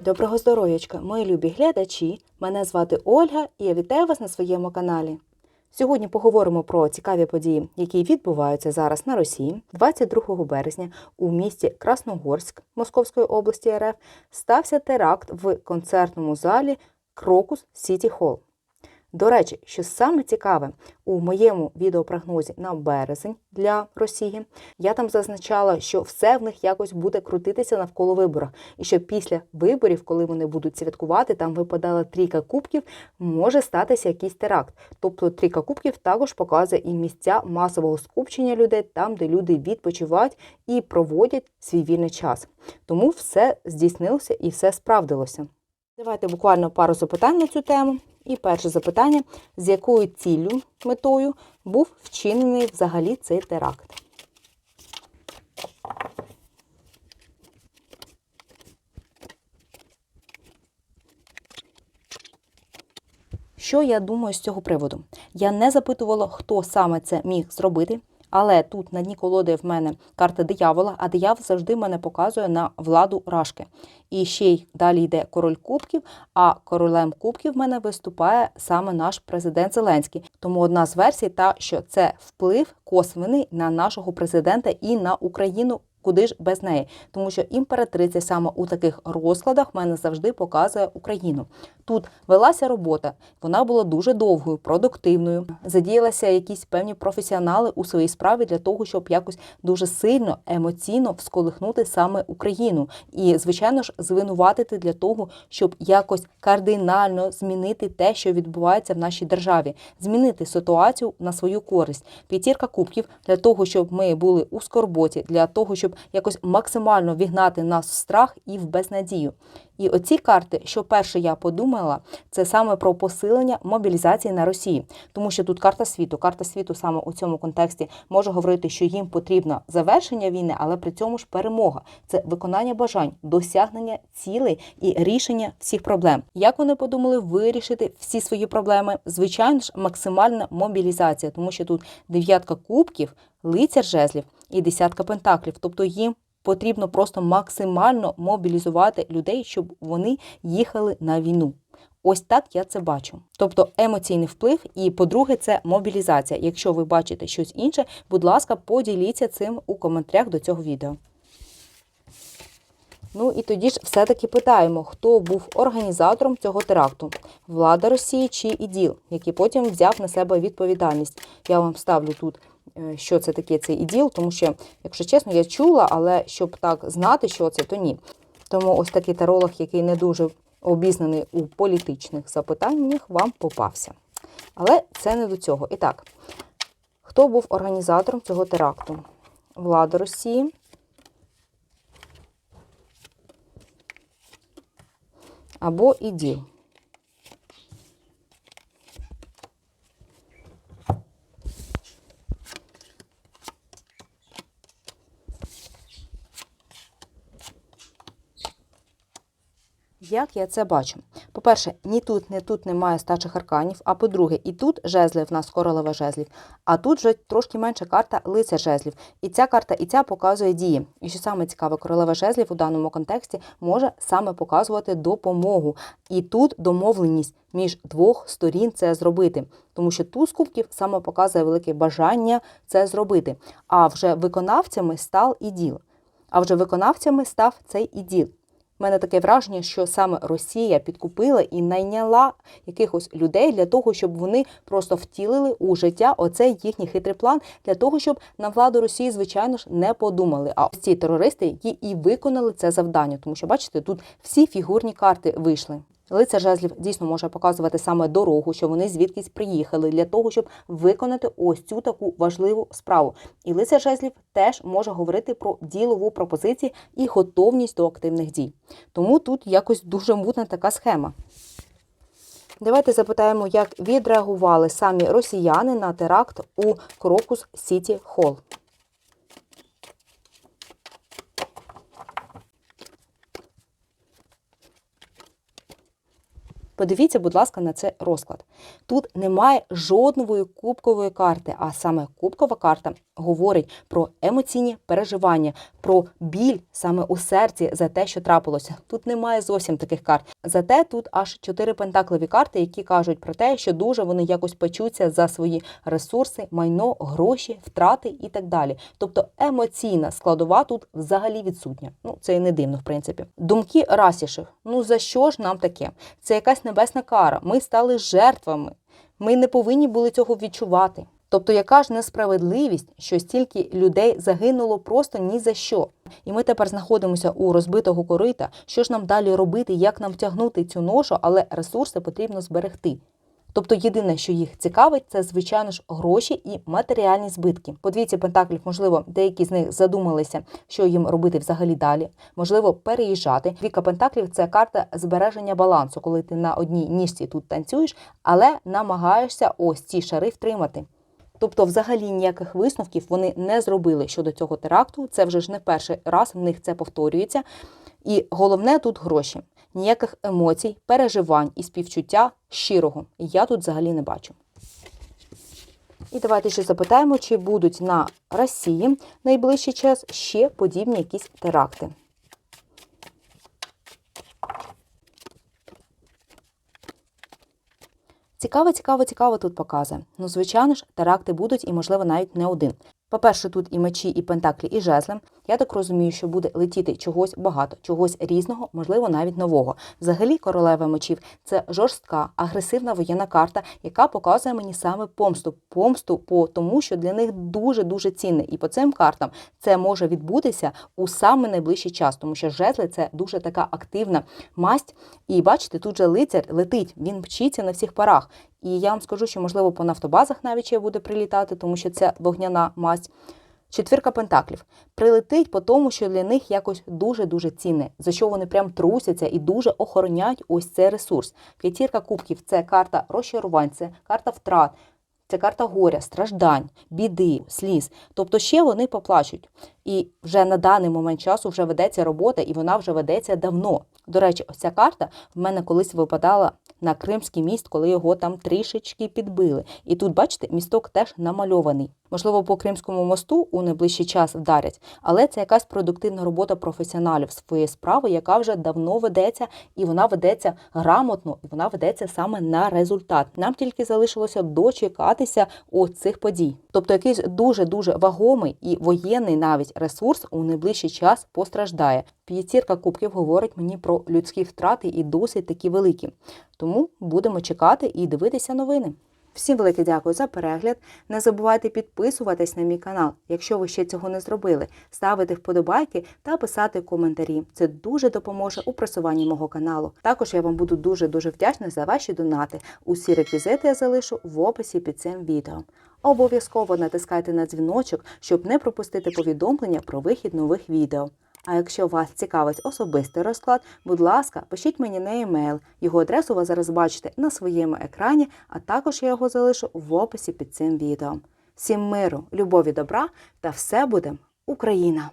Доброго здоров'ячка, мої любі глядачі! Мене звати Ольга і я вітаю вас на своєму каналі. Сьогодні поговоримо про цікаві події, які відбуваються зараз на Росії. 22 березня у місті Красногорськ Московської області РФ стався теракт в концертному залі Крокус Сіті Холл. До речі, що саме цікаве, у моєму відеопрогнозі на березень для Росії я там зазначала, що все в них якось буде крутитися навколо виборів, і що після виборів, коли вони будуть святкувати, там випадала трійка кубків, може статися якийсь теракт. Тобто трійка кубків також показує і місця масового скупчення людей, там, де люди відпочивають і проводять свій вільний час. Тому все здійснилося і все справдилося. Давайте буквально пару запитань на цю тему. І перше запитання: з якою ціллю метою був вчинений взагалі цей теракт? Що я думаю з цього приводу? Я не запитувала, хто саме це міг зробити. Але тут на дні колоди в мене карта диявола, а диявол завжди мене показує на владу рашки. І ще й далі йде король кубків, а королем кубків в мене виступає саме наш президент Зеленський. Тому одна з версій та, що це вплив косвений на нашого президента і на Україну. Куди ж без неї? Тому що імператриця саме у таких розкладах мене завжди показує Україну. Тут велася робота, вона була дуже довгою, продуктивною. Задіялися якісь певні професіонали у своїй справі для того, щоб якось дуже сильно емоційно всколихнути саме Україну, і звичайно ж звинуватити для того, щоб якось кардинально змінити те, що відбувається в нашій державі, змінити ситуацію на свою користь. П'ятірка кубків для того, щоб ми були у скорботі, для того, щоб якось максимально вігнати нас в страх і в безнадію. І оці карти, що перше я подумала, це саме про посилення мобілізації на Росії, тому що тут карта світу. Карта світу саме у цьому контексті може говорити, що їм потрібно завершення війни, але при цьому ж перемога. Це виконання бажань, досягнення цілей і рішення всіх проблем. Як вони подумали вирішити всі свої проблеми? Звичайно ж, максимальна мобілізація, тому що тут дев'ятка кубків, лицар жезлів і десятка пентаклів, тобто їм потрібно просто максимально мобілізувати людей, щоб вони їхали на війну. Ось так я це бачу. Тобто емоційний вплив, і по-друге, це мобілізація. Якщо ви бачите щось інше, будь ласка, поділіться цим у коментарях до цього відео. Ну і тоді ж все-таки питаємо, хто був організатором цього теракту: влада Росії чи іділ, який потім взяв на себе відповідальність. Я вам ставлю тут що це таке цей іділ, тому що, якщо чесно, я чула, але щоб так знати, що це, то ні. Тому ось такий таролог, який не дуже обізнаний у політичних запитаннях, вам попався. Але це не до цього. І так, хто був організатором цього теракту? Влада Росії. Або іділ. Як я це бачу? По-перше, ні тут, ні тут немає стачих арканів, а по-друге, і тут жезли в нас королева жезлів, а тут вже трошки менша карта лицар жезлів. І ця карта, і ця показує дії. І що саме цікаве, королева жезлів у даному контексті може саме показувати допомогу. І тут домовленість між двох сторін це зробити. Тому що туз кубків саме показує велике бажання це зробити. А вже виконавцями став іділ. А вже виконавцями став цей іділ. У мене таке враження, що саме Росія підкупила і найняла якихось людей для того, щоб вони просто втілили у життя оцей їхній хитрий план для того, щоб на владу Росії, звичайно ж, не подумали. А ці терористи, які і виконали це завдання, тому що бачите, тут всі фігурні карти вийшли. Лицар жезлів дійсно може показувати саме дорогу, що вони звідкись приїхали для того, щоб виконати ось цю таку важливу справу. І лицар жезлів теж може говорити про ділову пропозицію і готовність до активних дій. Тому тут якось дуже мутна така схема. Давайте запитаємо, як відреагували самі росіяни на теракт у Крокус Сіті Холл. Подивіться, будь ласка, на цей розклад. Тут немає жодної кубкової карти, а саме кубкова карта говорить про емоційні переживання, про біль саме у серці за те, що трапилося. Тут немає зовсім таких карт. Зате тут аж чотири пентакливі карти, які кажуть про те, що дуже вони якось печуться за свої ресурси, майно, гроші, втрати і так далі. Тобто емоційна складова тут взагалі відсутня. Ну це і не дивно, в принципі. Думки расіших. Ну за що ж нам таке? Це якась небесна кара. Ми стали жертвами. Ми не повинні були цього відчувати. Тобто, яка ж несправедливість, що стільки людей загинуло просто ні за що. І ми тепер знаходимося у розбитого корита. Що ж нам далі робити, як нам втягнути цю ношу, але ресурси потрібно зберегти. Тобто єдине, що їх цікавить, це звичайно ж гроші і матеріальні збитки. По двійці пентаклів, можливо, деякі з них задумалися, що їм робити взагалі далі. Можливо, переїжджати. Віка пентаклів це карта збереження балансу, коли ти на одній ніжці тут танцюєш, але намагаєшся ось ці шари втримати. Тобто, взагалі ніяких висновків вони не зробили щодо цього теракту. Це вже ж не перший раз в них це повторюється. І головне тут гроші. Ніяких емоцій, переживань і співчуття щирого я тут взагалі не бачу. І давайте ще запитаємо, чи будуть на Росії найближчий час ще подібні якісь теракти. Цікаво, цікаво, цікаво тут показує. Ну, звичайно ж, теракти будуть і, можливо, навіть не один. По-перше, тут і мечі, і пентаклі, і жезли. Я так розумію, що буде летіти чогось багато, чогось різного, можливо, навіть нового. Взагалі, королева мечів це жорстка, агресивна воєнна карта, яка показує мені саме помсту. Помсту по тому, що для них дуже дуже цінне. І по цим картам це може відбутися у саме найближчий час, тому що жезли це дуже така активна масть. І бачите, тут же лицар летить, він вчиться на всіх парах. І я вам скажу, що можливо по нафтобазах навіть ще буде прилітати, тому що це вогняна масть. Четвірка пентаклів прилетить по тому, що для них якось дуже-дуже цінне, за що вони прям трусяться і дуже охороняють ось цей ресурс. П'ятірка кубків це карта розчарувань, це карта втрат, це карта горя, страждань, біди, сліз. Тобто ще вони поплачуть. І вже на даний момент часу вже ведеться робота, і вона вже ведеться давно. До речі, ось ця карта в мене колись випадала на Кримський міст, коли його там трішечки підбили. І тут, бачите, місток теж намальований. Можливо, по Кримському мосту у найближчий час вдарять, але це якась продуктивна робота професіоналів своєї справи, яка вже давно ведеться, і вона ведеться грамотно, і вона ведеться саме на результат. Нам тільки залишилося дочекатися оцих подій. Тобто якийсь дуже дуже вагомий і воєнний навіть ресурс у найближчий час постраждає. П'ятірка кубків говорить мені про людські втрати і досить такі великі. Тому будемо чекати і дивитися новини. Всім велике дякую за перегляд. Не забувайте підписуватись на мій канал, якщо ви ще цього не зробили, ставити вподобайки та писати коментарі. Це дуже допоможе у просуванні мого каналу. Також я вам буду дуже дуже вдячна за ваші донати. Усі реквізити я залишу в описі під цим відео. Обов'язково натискайте на дзвіночок, щоб не пропустити повідомлення про вихід нових відео. А якщо вас цікавить особистий розклад, будь ласка, пишіть мені на емейл. Його адресу ви зараз бачите на своєму екрані, а також я його залишу в описі під цим відео. Всім миру, любові, добра та все буде Україна!